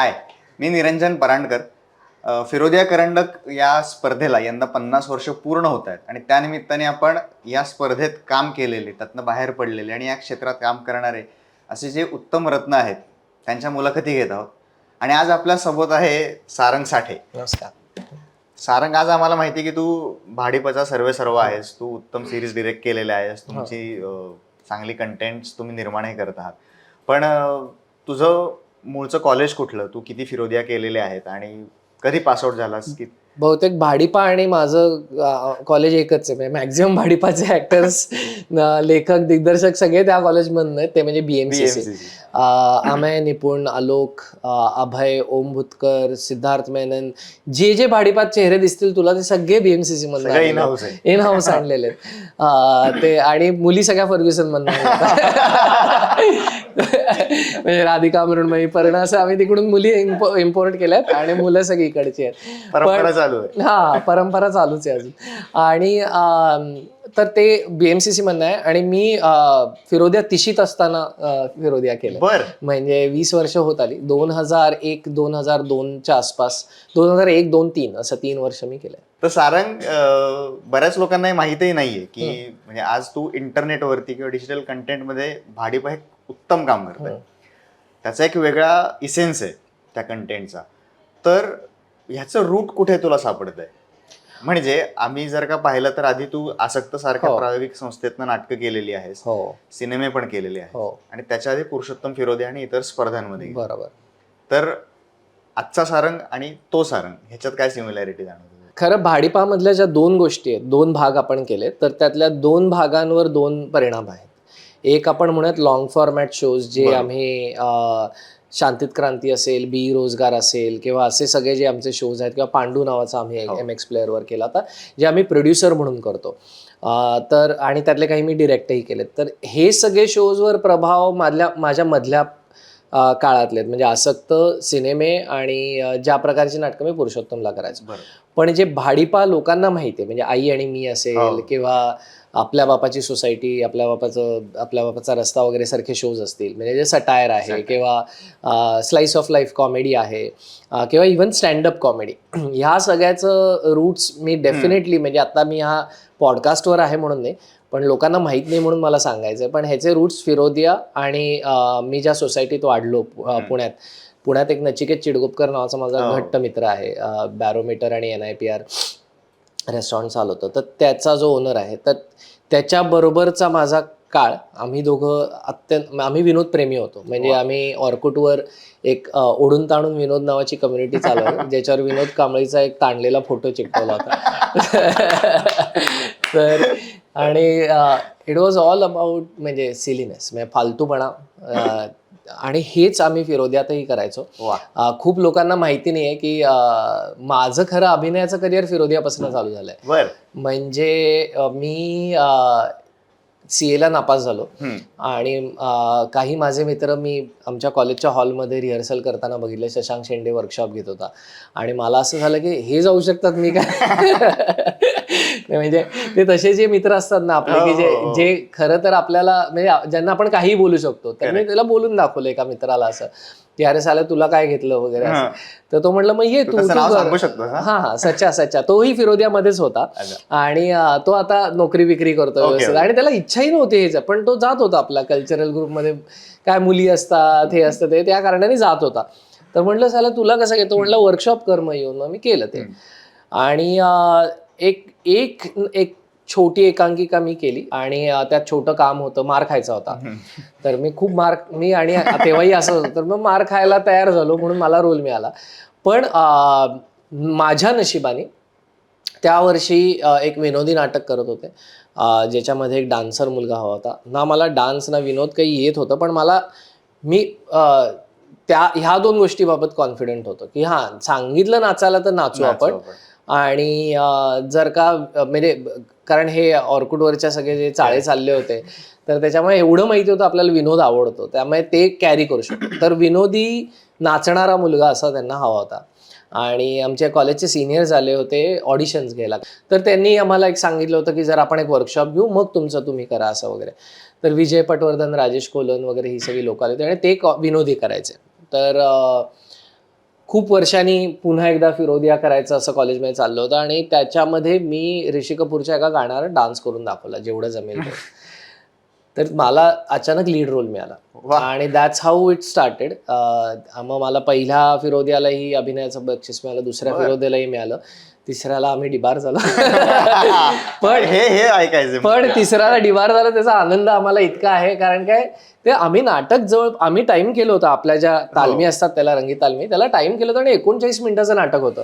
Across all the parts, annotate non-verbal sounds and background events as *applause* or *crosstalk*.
हाय मी निरंजन परांडकर. फिरोदिया करंडक या स्पर्धेला यंदा पन्नास वर्ष पूर्ण होत आहेत आणि त्यानिमित्ताने आपण या स्पर्धेत काम केलेले त्यातनं बाहेर पडलेले आणि या क्षेत्रात काम करणारे असे जे उत्तम रत्न आहेत त्यांच्या मुलाखती घेत आहोत. आणि आज आपल्यासोबत आहे सारंग साठे. नमस्कार. सारंग आज आम्हाला माहिती आहे की तू भाडीपाचा सर्वे सर्व आहेस तू उत्तम सिरीज डिरेक्ट केलेल्या आहेस तुमची अ, चांगली कंटेंट तुम्ही निर्माणही करत आहात. पण तुझं मूळचं कॉलेज कुठलं? तू किती फिरोदिया केलेल्या आहेत? आणि कधी पासआउट झालास? की बहुतेक भाडीपा आणि माझं कॉलेज एकच आहे. मॅक्झिमम भाडीपाचे ऍक्टर्स लेखक दिग्दर्शक सगळे त्या कॉलेजमधून आहेत. ते म्हणजे बीएमसीसी. अमय निपुण आलोक अभय ओम भुतकर सिद्धार्थ मेनन. जे जे भाडीपात चेहरे दिसतील तुला ते सगळे बीएमसीसी मधून इन हाऊस आणलेले ते आणि मुली सगळ्या फर्ग्युसन मधून *laughs* म्हणजे राधिका मृण्मयी पर्ण असं आम्ही तिकडून मुली इम्पोर्ट केल्यात आणि मुलं सगळी इकडची आहेत. परंपरा चालू आहे. हा परंपरा चालूच आहे अजून. आणि तर ते बीएमसीसी मधनं आहे. आणि मी फिरोदिया तिशीत असताना फिरोदिया केलं. बर. म्हणजे वीस वर्ष होत आली. दोन हजार एक दोन हजार दोनच्या आसपास दोन हजार एक दोन तीन असं तीन वर्ष मी केलंय. तर सारंग बऱ्याच लोकांना माहितही नाहीये की म्हणजे आज तू इंटरनेटवरती किंवा डिजिटल कंटेंटमध्ये भाडीपा हे उत्तम काम करतोय. हं. त्याचा एक वेगळा इसेन्स आहे त्या कंटेंटचा तर ह्याचं रूट कुठे तुला सापडत आहे म्हणजे आम्ही जर का पाहिलं तर आधी तू आसक्त सारख्या हो. प्रायोगिक संस्थेतनं नाटकं केलेली आहेस. हो. सिनेमे पण केलेले आहेत. हो. आणि त्याच्या आधी पुरुषोत्तम फिरोदे आणि इतर स्पर्धांमध्ये. बरोबर. तर आजचा सारंग आणि तो सारंग ह्याच्यात काय सिमिलॅरिटी जाणवते? खरं भाडीपामधल्या ज्या दोन गोष्टी आहेत दोन भाग आपण केले तर त्यातल्या दोन भागांवर दोन परिणाम आहेत. एक आपण म्हणूयात लॉंग फॉर्मॅट शोज जे. आम्ही शांतीत क्रांती असेल बी रोजगार असेल किंवा असे सगळे जे आमचे शोज आहेत किंवा पांडू नावाचा आम्ही. एम एक्स प्लेअरवर केला होता जे आम्ही प्रोड्युसर म्हणून करतो तर आणि त्यातले काही मी डिरेक्टही केलेत तर हे सगळे शोजवर प्रभाव माझ्या माझ्या मधल्या काळातले म्हणजे आसक्त सिनेमे आणि ज्या प्रकारची नाटकं मी पुरुषोत्तमला करायचो. पण जे भाडीपा लोकांना माहिती आहे म्हणजे आई आणि मी असेल हो. किंवा आपल्या बापाची सोसायटी आपल्या बापाचं आपल्या बापाचा रस्ता वगैरे सारखे शोज असतील. म्हणजे जे सटायर आहे. किंवा स्लाइस ऑफ लाईफ कॉमेडी आहे किंवा इवन स्टँडअप कॉमेडी. ह्या सगळ्याचं रूट्स मी डेफिनेटली म्हणजे आता मी हा पॉडकास्टवर आहे म्हणून नाही पण लोकांना माहीत नाही म्हणून मला सांगायचं आहे पण ह्याचे रूट्स फिरोदिया आणि मी ज्या सोसायटीत वाढलो. पुण्यात पुण्यात एक नचिकेत चिडगुपकर नावाचा माझा हो. घट्ट मित्र आहे बॅरोमीटर आणि N I P R restaurant चालवतो तर त्याचा जो ओनर आहे तर त्याच्याबरोबरचा माझा काळ आम्ही दोघं अत्यंत आम्ही विनोद प्रेमी होतो म्हणजे. आम्ही ऑर्कुटवर एक ओढून ताणून विनोद नावाची कम्युनिटी चालवली *laughs* ज्याच्यावर विनोद कांबळीचा एक ताणलेला फोटो चिकटवला होता *laughs* तर आणि इट वॉज ऑल अबाउट म्हणजे सिलीनेस म्हणजे फालतूपणा. आणि हेच आम्ही फिरोद्यातही करायचो. खूप लोकांना माहिती नाही आहे की माझं खरं अभिनयाचं करिअर फिरोदियापासून चालू झालंय. म्हणजे मी सी एला नापास झालो. आणि काही माझे मित्र मी आमच्या कॉलेजच्या हॉलमध्ये रिहर्सल करताना बघितले. शशांक शेंडे वर्कशॉप घेत होता. आणि मला असं झालं की हे जाऊ शकतात मी काय? *laughs* म्हणजे ते तसे जे मित्र असतात ना आपले की जे हो, हो. जे खरं तर आपल्याला म्हणजे ज्यांना आपण काही बोलू शकतो तर मी. त्याला बोलून दाखवलं एका मित्राला असं की अरे साला तुला काय घेतलं वगैरे असं. हा. तर तो म्हटलं मग ये तू तू त्याचं तू नाव कर. सांगू शकतोस हा? हा हा सच्चा सच्चा तोही फिरोदियामध्येच होता. आणि तो आता नोकरी विक्री करतो व्यवस्थित. आणि त्याला इच्छाही नव्हती ह्याच्या पण तो जात होता आपला कल्चरल ग्रुपमध्ये काय मुली असतात हे असतं ते त्या कारणाने जात होता तर म्हटलं साला तुला कसं घेतो म्हटलं वर्कशॉप कर मग येऊन मग मी केलं ते आणि एक एक एक छोटी एकांकिका मी केली आणि त्यात छोटं काम होतं मार खायचा होता. तर मी खूप मार मी आणि तेव्हाही असं होतं तर मग मार खायला तयार झालो म्हणून मला रोल मिळाला. पण माझ्या नशिबाने त्या वर्षी एक विनोदी नाटक करत होते. ज्याच्यामध्ये एक डान्सर मुलगा हवा होता. ना मला डान्स ना विनोद काही येत होतं पण मला मी त्या ह्या दोन गोष्टीबाबत कॉन्फिडंट होतो की हां सांगितलं नाचायला तर नाचू आपण. आणि जर का म्हणजे कारण हे ऑर्कुडवरच्या सगळे जे चाळे चालले होते तर त्याच्यामुळे एवढं माहिती होतं आपल्याला विनोद आवडतो. त्यामुळे ते कॅरी करू शकतो. *coughs* तर विनोदी नाचणारा मुलगा असा त्यांना हवा होता. आणि आमच्या कॉलेजचे सिनियर्स आले होते ऑडिशन्स घ्यायला. तर त्यांनी आम्हाला एक सांगितलं होतं की जर आपण एक वर्कशॉप घेऊ मग तुमचं तुम्ही करा असं वगैरे. तर विजय पटवर्धन राजेश कोलन वगैरे ही सगळी लोक आले होते आणि ते कॉ- विनोदी करायचे. तर खूप वर्षांनी पुन्हा एकदा फिरोदिया करायचं असं कॉलेजमध्ये चाललं होतं आणि त्याच्यामध्ये मी ऋषी कपूरच्या एका गाण्यावर डान्स करून दाखवला जेवढं जमेल. *laughs* तर मला अचानक लीड रोल मिळाला. आणि दॅट्स हाऊ इट स्टार्टेड मग मला पहिल्या फिरोदियालाही अभिनयाचं बक्षीस मिळालं दुसऱ्या. फिरोदियालाही मिळालं तिसऱ्याला आम्ही डिबार झालो. *laughs* पण हे हे ऐकायचं पण तिसऱ्याला डिबार झाला त्याचा आनंद आम्हाला इतका आहे. कारण काय ते आम्ही नाटक जवळ आम्ही टाइम केलं होतं. आपल्या ज्या तालमी असतात त्याला रंगीत तालमी त्याला टाइम केलं होतं आणि एकोणचाळीस मिनिटाचं नाटक होतं.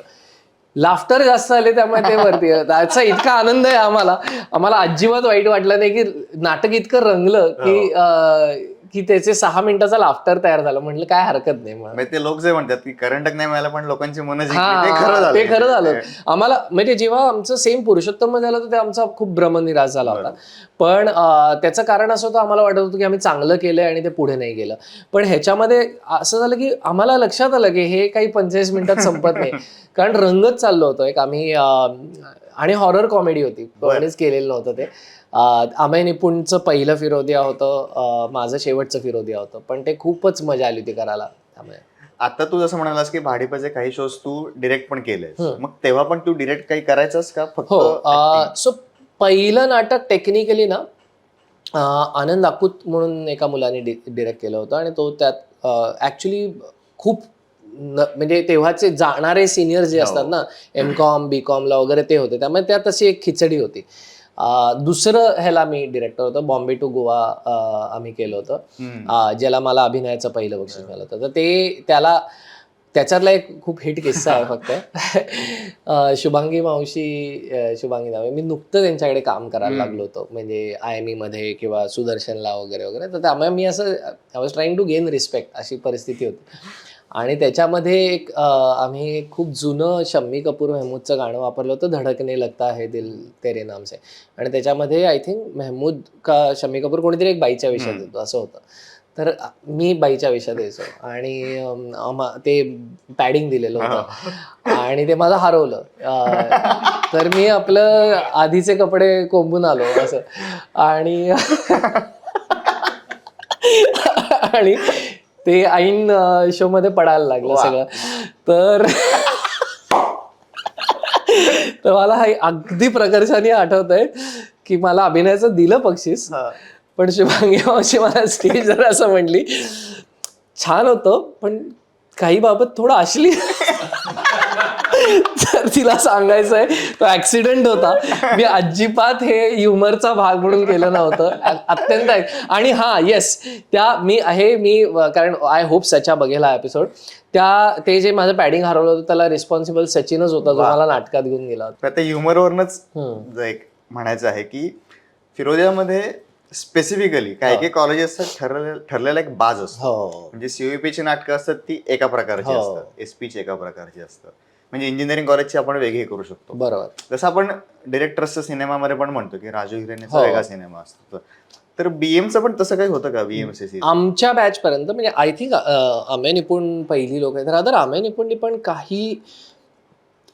लाफ्टर जास्त आले त्यामुळे ते वरती. त्याचा इतका आनंद आहे आम्हाला. आम्हाला अजिबात वाईट वाटलं नाही की नाटक इतकं रंगलं की अं, की त्याचे सहा मिनिटाचा लाफ्टर तयार झालं. म्हटलं काय हरकत नाही म्हणजे ते लोक जे म्हणतात की करंटक नाही मिळाला पण लोकांची मन जिंकली. ते खरं झालं. ते खरं झालं. आम्हाला म्हणजे जेव्हा आमचं सेम पुरुषोत्तम झालं तर ते आमचा खूप भ्रमनिराश झाला होता. पण अं, त्याचं कारण असं होतं आम्हाला वाटत होतं की आम्ही चांगलं केलंय आणि ते पुढे नाही गेलं. पण ह्याच्यामध्ये असं झालं की आम्हाला लक्षात आलं की हे काही पंचेचाळीस मिनिटात संपत नाही. *laughs* कारण रंगत चाललो होतो एक आम्ही अं, आणि हॉरर कॉमेडी होती. कोणीच केलेलं नव्हतं ते. अं, अमय निपुणचं पहिलं फिरोदिया होतं माझं शेवटचं फिरोदिया होतं पण ते खूपच मजा आली होती करायला. त्यामुळे. आता तू जसं म्हणालास की भाडीपाचे काही शोज तू डिरेक्ट पण केलेस. मग तेव्हा पण तू डिरेक्ट काही करायचंस का? फक्त हो सो पहिलं नाटक टेक्निकली ना आनंद आकुत म्हणून एका मुलाने डिरेक्ट केलं होतं आणि तो त्यात ॲक्च्युली खूप म्हणजे तेव्हाचे जाणारे सिनियर जे असतात ना एम कॉम बी कॉमला वगैरे ते होते. त्यामुळे त्यात तशी एक खिचडी होती. दुसरं ह्याला मी डिरेक्टर होतं बॉम्बे टू गोवा आम्ही केलं होतं. ज्याला मला अभिनयाचं पहिलं बक्षीस मिळालं होतं. तर ते त्याला त्याच्यातला एक खूप हिट किस्सा आहे फक्त. *laughs* शुभांगी मावशी शुभांगी नावे. मी नुकतं त्यांच्याकडे काम करायला लागलो होतो. म्हणजे आय एममध्ये किंवा सुदर्शनला वगैरे वगैरे. तर त्यामुळे मी असं I was trying to gain respect अशी परिस्थिती होती. आणि त्याच्यामध्ये एक आम्ही खूप जुनं शम्मी कपूर महमूदचं गाणं वापरलं होतं धडकने लगता है दिल तेरे नाम से. आणि त्याच्यामध्ये आय थिंक महमूद का शम्मी कपूर कोणीतरी एक बाईच्या विषयात होतं असं होतं. तर मी बाईच्या विषयात यायचो. आणि ते पॅडिंग दिलेलं होतं. आणि ते माझं हरवलं. तर मी आपलं आधीचे कपडे कोंबून आलो असं. आणि आणि ते ऐन शो मध्ये पडायला लागलं. सगळं तर *laughs* तर मला हा अगदी प्रकर्षाने आठवत आहे की मला अभिनयाचं दिलं बक्षीस हा. पण शुभांगी मावशी मला स्टेजवर असं म्हणली छान होतं पण काही बाबत थोडं अश्लील *laughs* तर तिला सांगायचं आहे तो ऍक्सिडेंट होता. मी अजिबात हे ह्युमरचा भाग म्हणून केलं नव्हतं. अत्यंत आणि हा येस त्या मी आहे मी कारण आय होप सचा बघेल हा एपिसोड त्या ते जे माझं पॅडिंग हरवलं होतं त्याला रिस्पॉन्सिबल सचिनच होता जो मला नाटकात घेऊन गेला होता. आता ह्युमरवरनच. एक म्हणायचं आहे की फिरोदियामध्ये स्पेसिफिकली काही काही कॉलेजेस ठरलेलं एक बाज असतो. हो. म्हणजे सीओपी ची नाटकं असतात ती एका प्रकारची हो. असतात. एसपी ची एका प्रकारची असतात. म्हणजे इंजिनिअरिंग कॉलेजची आपण वेगळी करू शकतो. बरोबर. जसं आपण डिरेक्टर्सच्या सिनेमामध्ये पण म्हणतो की राजू हिरेनेचा हो. वेगळा सिनेमा असतो. तर बीएमचं पण तसं काही होतं का बीएमसीसी आमच्या बॅच पर्यंत म्हणजे आय थिंक अमेय निपुण पहिली लोक आहेत. रादर अमेय निपुणनी पण काही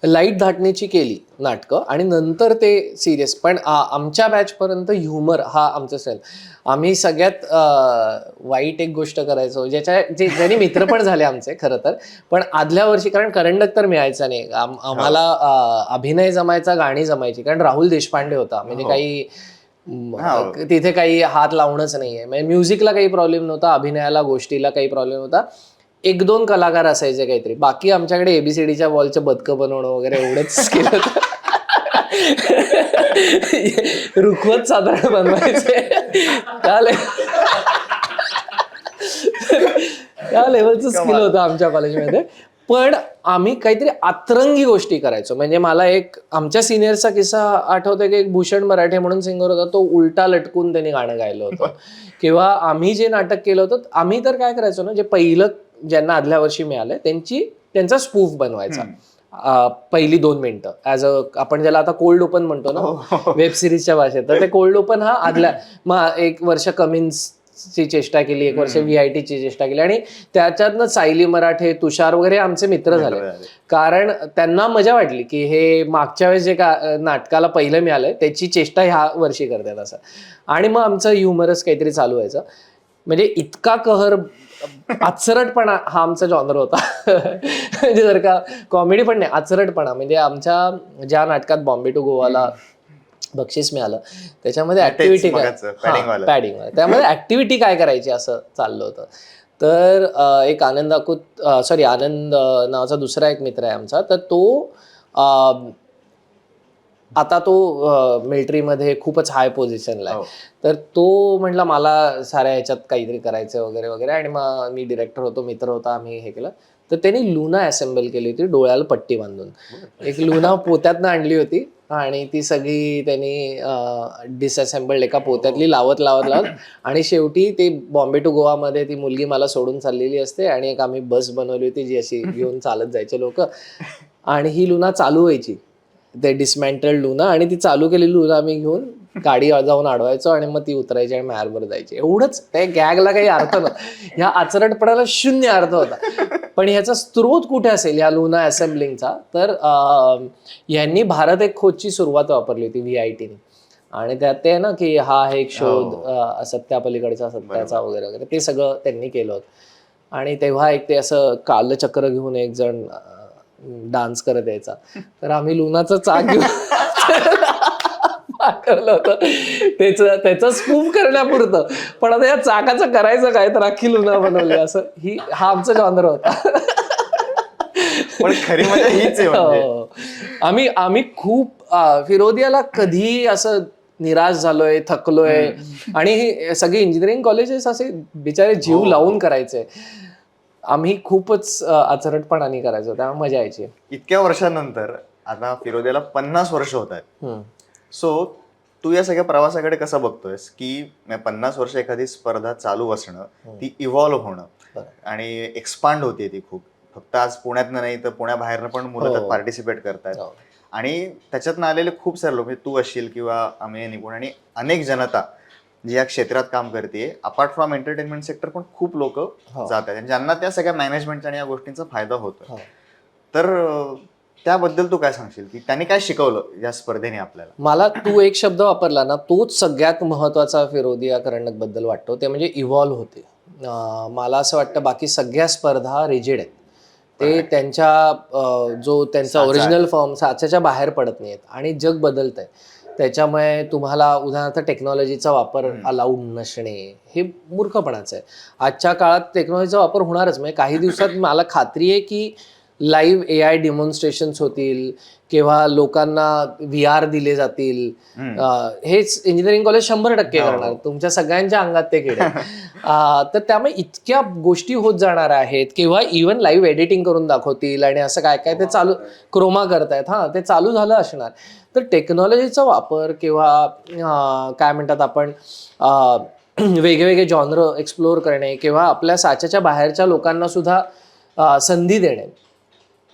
लाइट धाटणीची केली नाटकं आणि नंतर ते सिरियस पण आमच्या बॅच पर्यंत ह्युमर हा आमचा स्ट्रेंथ आम्ही सगळ्यात वाईट एक गोष्ट करायचो ज्याच्या जे ज्यांनी मित्र पण झाले आमचे खरं तर. पण आदल्या वर्षी कारण करंडक तर मिळायचा नाही. आम- आम्हाला अभिनय जमायचा गाणी जमायची. कारण राहुल देशपांडे होता. म्हणजे हो. काही म, हा. तिथे काही हात लावणंच नाहीये. म्हणजे म्युझिकला काही प्रॉब्लेम नव्हता अभिनयाला गोष्टीला काही प्रॉब्लेम नव्हता. एक दोन कलाकार असायचे काहीतरी. बाकी आमच्याकडे एबीसीडीच्या वॉलचं बदकं बनवणं वगैरे एवढंच केलं होतं *laughs* रुखवत साधारण बनवायचे. त्या ले- त्या लेवलचं स्किल होतं आमच्या कॉलेजमध्ये पण आम्ही काहीतरी अतरंगी गोष्टी करायचो. म्हणजे मला एक आमच्या सिनियरचा किस्सा आठवतोय की एक भूषण मराठे म्हणून सिंगर होता तो उलटा लटकून त्यांनी गाणं गायलं होतं. *laughs* किंवा आम्ही जे नाटक केलं होतं आम्ही तर काय करायचो ना जे पहिलं ज्यांना आदल्या वर्षी मिळालंय त्यांची त्यांचा स्पूफ बनवायचा. पहिली दोन मिनिटं. ऍज अ आपण ज्याला आता कोल्ड ओपन म्हणतो ना वेब सिरीजच्या भाषेत तर ते कोल्ड ओपन हा आदल्या *laughs* मग एक वर्ष कमिन्स ची चेष्टा केली एक वर्ष व्ही आय टीची चेष्टा केली आणि त्याच्यातनं सायली मराठे तुषार वगैरे आमचे मित्र झाले. कारण त्यांना मजा वाटली की हे मागच्या वेळेस जे का नाटकाला पहिलं मिळालंय त्याची चेष्टा ह्या वर्षी करतात असं. आणि मग आमचं ह्युमरस काहीतरी चालू व्हायचं. म्हणजे इतका कहर आचरटपणा हा आमचा जॉनर होता. म्हणजे जर का कॉमेडी पण नाही आचरटपणा. म्हणजे आमच्या ज्या नाटकात बॉम्बे टू गोवाला बक्षीस मिळालं त्याच्यामध्ये ऍक्टिव्हिटी काय. पॅडिंग त्यामध्ये ऍक्टिव्हिटी काय करायची असं चाललं होतं. तर एक आनंद अकुत सॉरी आनंद नावाचा दुसरा एक मित्र आहे आमचा. तर तो आता तो मिलिटरीमध्ये खूपच हाय पोझिशनला आहे. हो. तर तो म्हटला मला साऱ्या ह्याच्यात काहीतरी करायचं वगैरे वगैरे. आणि मग मी डिरेक्टर होतो मित्र होता आम्ही हे केलं. तर त्यांनी लुना असेंबल केली होती डोळ्याला पट्टी बांधून. एक लुना पोत्यातनं आणली होती आणि ती सगळी त्यांनी डिसअसेंबल्ड एका पोत्यातली लावत लावत लावत. आणि शेवटी ते बॉम्बे टू गोवामध्ये ती मुलगी मला सोडून चाललेली असते आणि एक आम्ही बस बनवली होती जी अशी *laughs* घेऊन चालत जायचे लोक. आणि ही लुना चालू व्हायची. ते डिसमॅन्टल लुना आणि ती चालू केलेली लुना आम्ही घेऊन गाडी जाऊन अडवायचो आणि मग ती उतरायची आणि मारवर जायची. एवढंच त्या गॅगला काही अर्थ नव्हता. ह्या आचरटपणाला शून्य अर्थ होता. पण ह्याचा स्रोत कुठे असेल या लुना असेंब्लिंगचा? तर यांनी भारत एक खोजची सुरुवात वापरली होती व्ही आय टीने आणि त्यात ते ना की हा एक शोध अं, सत्यापलीकडचा सत्याचा वगैरे वगैरे. ते सगळं त्यांनी केलं होतं. आणि तेव्हा एक ते असं कालचक्र घेऊन एक जण डान्स करत यायचा. तर आम्ही लुनाचं चाक घेऊन होतं. त्याच त्याचं स्कूप करण्यापुरतं. पण आता या चाकाचं करायचं काय? तर अख्खी लुना बनवली. असं ही हा आमचा जॉनर होता. पण खरी मजा हीच म्हणजे. हो. आम्ही आम्ही खूप फिरोदियाला कधी असं निराश झालोय थकलोय. आणि हे सगळे इंजिनिअरिंग कॉलेजेस असे बिचारे जीव लावून करायचे. आम्ही खूपच आचरटपणाने करायचो त्यामुळे मजा यायची इतक्या वर्षानंतर आता फिरोद्याला पन्नास वर्ष होत आहेत. सो तू या सगळ्या प्रवासाकडे कसं बघतोयस की पन्नास वर्ष एखादी स्पर्धा चालू असणं ती इव्हॉल्व्ह होणं. आणि एक्सपांड होते ती खूप फक्त आज पुण्यातनं नाही तर पुण्याबाहेरनं पण मुलं हो. त्यात पार्टिसिपेट करतात हो. आणि त्याच्यातनं आलेले खूप सारे लोक म्हणजे तू असशील किंवा अमेय निपुण आणि अनेक जनता जी या क्षेत्रात काम करते अपार्ट फ्रॉम एंटरटेनमेंट सेक्टर पण खूप लोक हो. जात आहेत आणि ज्यांना त्या सगळ्या मॅनेजमेंटचा आणि या गोष्टींचा फायदा होतो हो. तर त्याबद्दल तू काय सांगशील? की त्यांनी काय शिकवलं या स्पर्धेने आपल्याला? मला तू एक शब्द वापरला ना तोच सगळ्यात महत्त्वाचा फिरोदिया करंडकबद्दल वाटतो. ते म्हणजे इव्हॉल्व्ह होते. मला असं वाटतं बाकी सगळ्या स्पर्धा रिजिड आहेत. ते त्यांच्या जो त्यांचा ओरिजिनल फॉर्म साच्याच्या बाहेर पडत नाहीत आणि जग बदलत आहे त्याच्यामुळे तुम्हाला उदाहरणार्थ टेक्नॉलॉजीचा वापर अलाउड नसणे हे मूर्खपणाचं आहे. आजच्या काळात टेक्नॉलॉजीचा वापर होणारच. म्हणजे काही दिवसात *laughs* मला खात्री आहे की लाईव्ह ए आय डिमॉन्स्ट्रेशन्स होतील किंवा लोकांना व्ही आर दिले जातील. हेच इंजिनिअरिंग कॉलेज शंभर टक्के हो. करणार. तुमच्या सगळ्यांच्या अंगात ते *laughs* अं, तर त्यामुळे इतक्या गोष्टी होत जाणार आहेत. किंवा इव्हन लाईव्ह एडिटिंग करून दाखवतील आणि असं काय काय ते चालू क्रोमा करतायत. हा ते चालू झालं असणार. तर टेक्नॉलॉजीचा वापर किंवा काय म्हणतात आपण *clears throat* वेगवेगळे जॉनर एक्सप्लोअर करणे किंवा आपल्या साच्याच्या बाहेरच्या लोकांना सुद्धा संधी देणे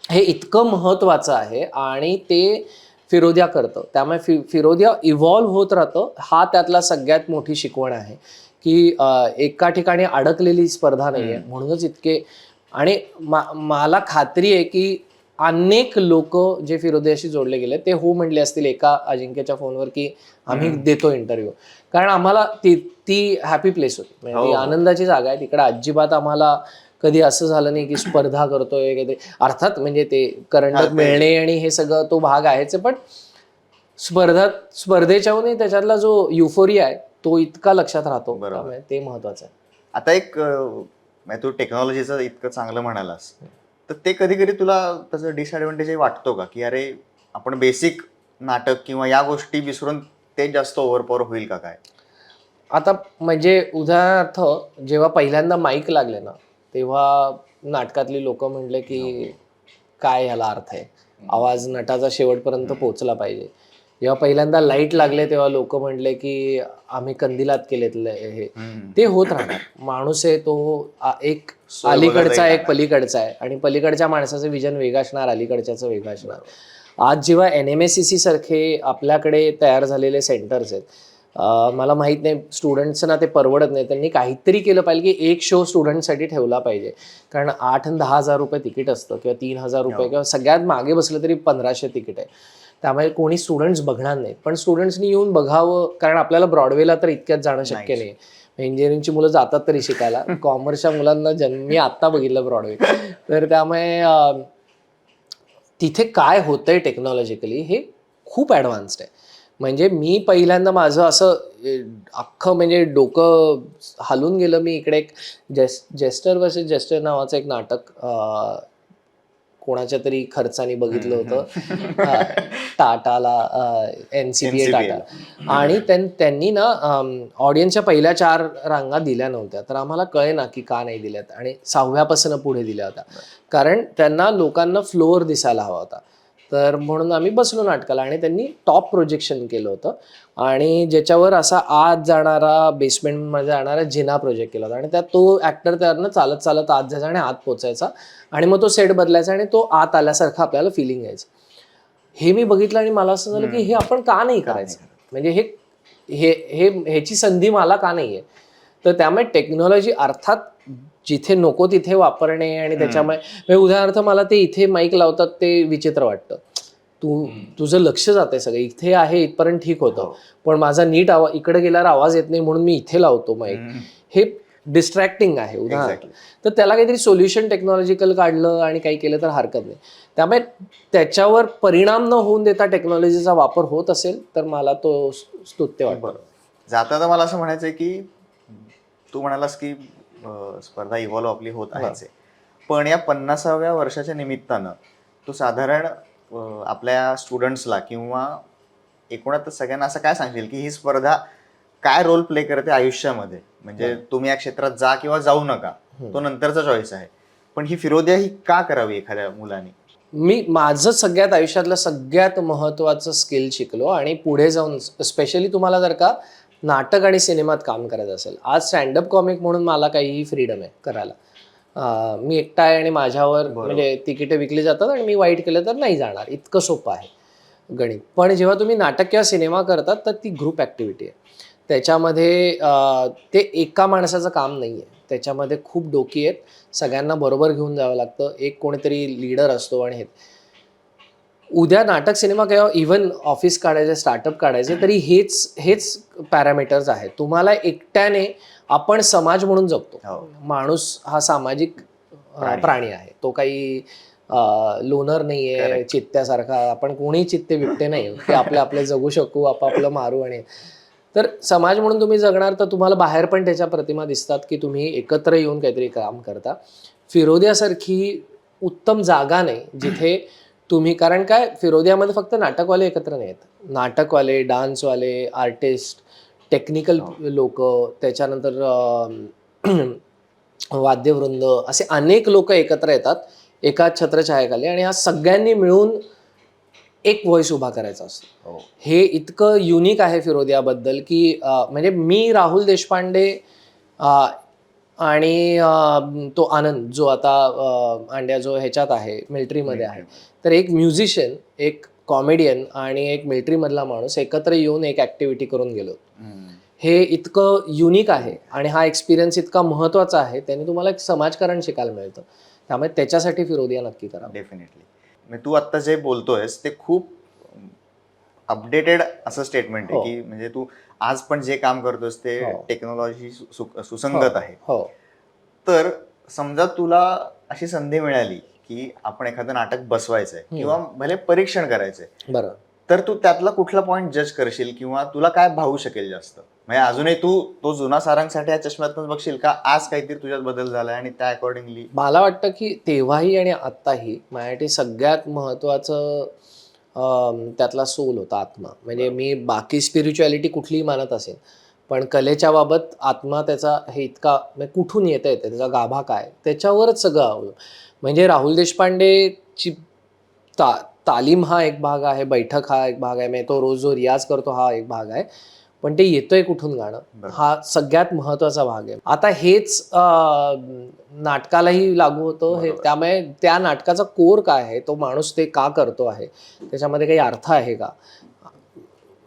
हे इतकं महत्त्वाचं आहे आणि ते फिरोद्या करतं. त्यामुळे फि फिरोद्या इव्हॉल्व्ह होत राहतं. हा त्यातला सगळ्यात मोठी शिकवण आहे की एका ठिकाणी अडकलेली स्पर्धा नाही आहे म्हणूनच इतके आणि मा मला खात्री आहे की अनेक लोक जे फिरोद्याशी जोडले गेले ते हो म्हणले असतील एका अजिंक्यच्या फोनवर की आम्ही देतो इंटरव्ह्यू कारण आम्हाला ती ती हॅपी प्लेस होती. म्हणजे ती हो. आनंदाची जागा आहे. तिकडे अजिबात आम्हाला कधी असं झालं नाही की स्पर्धा करतोय काहीतरी अर्थात म्हणजे ते हा, करंडक मिळणे आणि हे सगळं तो भाग आहेच. आहे, पण स्पर्धात स्पर्धेच्याहूनही त्याच्यातला जो युफोरिया आहे तो इतका लक्षात राहतो. ते महत्वाचं आहे. आता एक तू टेक्नॉलॉजीचं इतकं चांगलं म्हणालास. तर ते कधी कधी तुला त्याचं डिसएडव्हान्टेज वाटतो का? की अरे आपण बेसिक नाटक किंवा या गोष्टी विसरून ते जास्त ओव्हरपॉवर होईल का काय? आता म्हणजे उदाहरणार्थ जेव्हा पहिल्यांदा माईक लागले ना तेव्हा नाटकातली लोक म्हणले की काय ह्याला अर्थ आहे? आवाज नटाचा शेवटपर्यंत पोहोचला पाहिजे. जेव्हा पहिल्यांदा लाइट लागले तेव्हा लोक म्हणले की आम्ही कंदिलात केलेत हे. ते होत राहणार. माणूस आहे तो एक अलीकडचा एक पलीकडचा आहे. आणि पलीकडच्या माणसाचं विजन वेगळं असणार अलीकडच्याचं वेगळं असणार. आज जेव्हा N M S C C सारखे आपल्याकडे तयार झालेले सेंटर्स आहेत मला माहीत नाही स्टुडंट्सना ते परवडत नाही. त्यांनी काहीतरी केलं पाहिजे की एक शो स्टुडंटसाठी ठेवला पाहिजे. कारण आठ आणि दहा हजार रुपये तिकीट असतं किंवा तीन हजार रुपये हो. किंवा सगळ्यात मागे बसलं तरी पंधराशे तिकीट आहे. त्यामुळे कोणी स्टुडंट्स बघणार नाही. पण स्टुडंट्सनी येऊन बघावं कारण आपल्याला ब्रॉडवेला तर इतक्यात जाणं शक्य. नाही. इंजिनिअरिंगची मुलं जातात तरी शिकायला. *laughs* कॉमर्सच्या मुलांना जन्म मी आत्ता बघितलं ब्रॉडवे तर त्यामुळे तिथे काय होतंय टेक्नॉलॉजिकली हे खूप ॲडव्हान्स्ड आहे. म्हणजे मी पहिल्यांदा माझं असं अख्खं म्हणजे डोकं हलून गेलं मी इकडे एक जेस जेस्टर वर्सेस जेस्टर नावाचं एक नाटक कोणाच्या तरी खर्चाने बघितलं होतं. टाटाला एन सी बी ए. टाटाला. आणि त्यां- त्यांनी ना ऑडियन्सच्या पहिल्या चार रांगा दिल्या नव्हत्या. तर आम्हाला कळे ना की का नाही दिल्यात. आणि सहाव्यापासून पुढे दिल्या होत्या. कारण त्यांना लोकांना फ्लोअर दिसायला हवा होता. तर म्हणून आम्ही बसलो नाटकाला आणि त्यांनी टॉप प्रोजेक्शन केलं होतं. आणि ज्याच्यावर असा आत जाणारा बेसमेंटमध्ये जाणारा जिना प्रोजेक्ट केला होता. आणि त्यात तो ॲक्टर त्यानं चालत चालत आत जायचा आणि आत पोचायचा. आणि मग तो सेट बदलायचा आणि तो आत आल्यासारखं आपल्याला फिलिंग यायचं. हे मी बघितलं आणि मला असं झालं की हे आपण का नाही करायचं? म्हणजे हे हे हे ह्याची संधी मला का नाही आहे तर त्यामुळे टेक्नॉलॉजी अर्थात जिथे नको तिथे वापरणे आणि त्याच्यामुळे म्हणजे उदाहरणार्थ मला ते इथे माईक लावतात ते विचित्र वाटतं. तू तुझं लक्ष जाते सगळं. इथे आहे इथपर्यंत ठीक होतं. पण माझा नीट आवाज इकडे गेल्यावर आवाज येत नाही म्हणून मी इथे लावतो माईक हे डिस्ट्रॅक्टिंग आहे उदाहरणार्थ. तर त्याला काहीतरी सोल्युशन टेक्नॉलॉजिकल काढलं आणि काही केलं तर हरकत नाही. त्यामुळे त्याच्यावर परिणाम न होऊन देता टेक्नॉलॉजीचा वापर होत असेल तर मला तो स्तुत्य वाटतो. जाता मला असं म्हणायचंय की तू म्हणालास की स्पर्धा इव्हॉल्व्ह आपली होत आहेच आहे. पण या पन्नासाव्या वर्षाच्या निमित्तानं तू साधारण आपल्या स्टुडंट्सला किंवा एकूणात सगळ्यांना असं काय सांगशील की ही स्पर्धा काय रोल प्ले करते आयुष्यामध्ये? म्हणजे तुम्ही या क्षेत्रात जा किंवा जाऊ नका. तो नंतरचा चॉईस आहे. पण ही फिरोद्या ही का करावी एखाद्या मुलाने? मी माझं सगळ्यात आयुष्यातलं सगळ्यात महत्त्वाचं स्किल शिकलो आणि पुढे जाऊन स्पेशली तुम्हाला जर का नाटक आणि सिनेमात काम करायचं असेल. आज स्टँडअप कॉमिक म्हणून मला काही फ्रीडम आहे करायला. मी एकटा आहे आणि माझ्यावर म्हणजे तिकीटे विकली जातात आणि मी वाईट केलं तर नाही जाणार. इतकं सोपं आहे. गणित. पण जेव्हा तुम्ही नाटक किंवा सिनेमा करतात तर ती ग्रुप ॲक्टिव्हिटी आहे. त्याच्यामध्ये ते एका माणसाचं काम नाही आहे त्याच्यामध्ये खूप डोकी आहेत. सगळ्यांना बरोबर घेऊन जावं लागतं. एक कोणीतरी लीडर असतो आणि हे. उद्या नाटक सिनेमा किंवा इव्हन ऑफिस काढायचे स्टार्टअप काढायचे तरी हेच हेच पॅरामीटर्स आहेत तुम्हाला एकट्याने आपण समाज म्हणून जगतो हो. माणूस हा सामाजिक प्राणी. आहे तो काही लोनर नाही आहे Correct. चित्त्यासारखा आपण कोणी चित्ते बिबटे नाही की आपले आपले जगू शकू आपापलं मारू आणि तर समाज म्हणून तुम्ही जगणार तर तुम्हाला बाहेर पण त्याच्या प्रतिमा दिसतात की तुम्ही एकत्र येऊन काहीतरी काम करता फिरोद्यासारखी उत्तम जागा नाही जिथे तुम्ही कारण काय फिरोद्यामध्ये फक्त नाटकवाले एकत्र नाही आहेत. नाटकवाले डान्सवाले आर्टिस्ट टेक्निकल लोक त्याच्यानंतर *clears throat* वाद्यवृंद असे अनेक लोक एकत्र येतात एका छत्रछायाखाली आणि ह्या सगळ्यांनी मिळून एक व्हॉइस उभा करायचा असतो. हो. हे इतकं युनिक आहे फिरोदियाबद्दल की म्हणजे मी राहुल देशपांडे आणि तो आनंद जो आता अंड्या जो ह्याच्यात आहे मिलिटरीमध्ये आहे. तर एक म्युझिशियन एक कॉमेडियन आणि एक मिलिटरीमधला माणूस एकत्र येऊन एक ॲक्टिव्हिटी करून गेलो. हे इतकं युनिक आहे आणि हा एक्सपिरियन्स इतका महत्त्वाचा आहे त्याने तुम्हाला एक समाजकारण शिकायला मिळतं. त्यामुळे त्याच्यासाठी फिरोदिया नक्की करा. डेफिनेटली. तू आता जे बोलतोयस ते खूप अपडेटेड असं स्टेटमेंट आहे हो. की म्हणजे तू आज पण जे काम करतोस ते हो. टेक्नॉलॉजी सुसंगत आहे. हो. तर समजा तुला अशी संधी मिळाली की आपण एखादं नाटक बसवायचंय किंवा भले परीक्षण करायचंय. बरं. तर तू त्यातला कुठला पॉईंट जज करशील किंवा तुला काय भावू शकेल जास्त? म्हणजे अजूनही तू तो जुना सारांगसाठी या चष्म्यातून बघशील का? आज काहीतरी तुझ्यात बदल झालाय आणि त्या अकॉर्डिंगली मला वाटतं की तेव्हाही आणि आत्ताही माझ्यासाठी सगळ्यात महत्त्वाचं अं, त्यातला सोल होता आत्मा. म्हणजे मी बाकी स्पिरिच्युअलिटी कुठलीही मानत असेल पण कलेच्या बाबत आत्मा त्याचा हे इतका म्हणजे कुठून येत आहे त्याचा गाभा काय? त्याच्यावरच सगळं म्हणजे राहुल देशपांडेची ता तालीम हा एक भाग आहे बैठक हा एक भाग आहे म्हणजे तो रोज जो रियाज करतो हा एक भाग आहे. पण ते येतोय कुठून गाणं. हा सगळ्यात महत्त्वाचा भाग आहे. आता हेच नाटकालाही लागू होतं. हे. त्यामुळे त्या नाटकाचा कोर काय आहे? तो माणूस ते का करतो आहे? त्याच्यामध्ये काही अर्थ आहे का?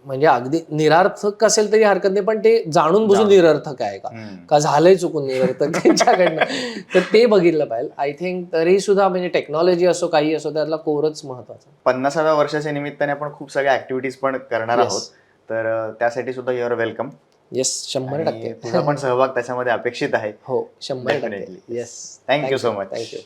म्हणजे अगदी निरार्थक असेल तरी हरकत नाही पण ते जाणून बुजून निरर्थक आहे का? का झालंय चुकून निरर्थक? *laughs* त्यांच्याकडनं. तर ते बघितलं पाहिजे. आय थिंक तरी सुद्धा म्हणजे टेक्नॉलॉजी असो काही असो त्यातला कोरच महत्त्वाचा. पन्नासाव्या वर्षाच्या निमित्ताने आपण खूप सगळ्या ऍक्टिव्हिटीज पण करणार. आहोत. तर त्यासाठी सुद्धा युअर वेलकम येस शंभर टक्के. तुझा पण सहभाग त्याच्यामध्ये अपेक्षित आहे. हो शंभर टक्के. Yes you so much. Thank you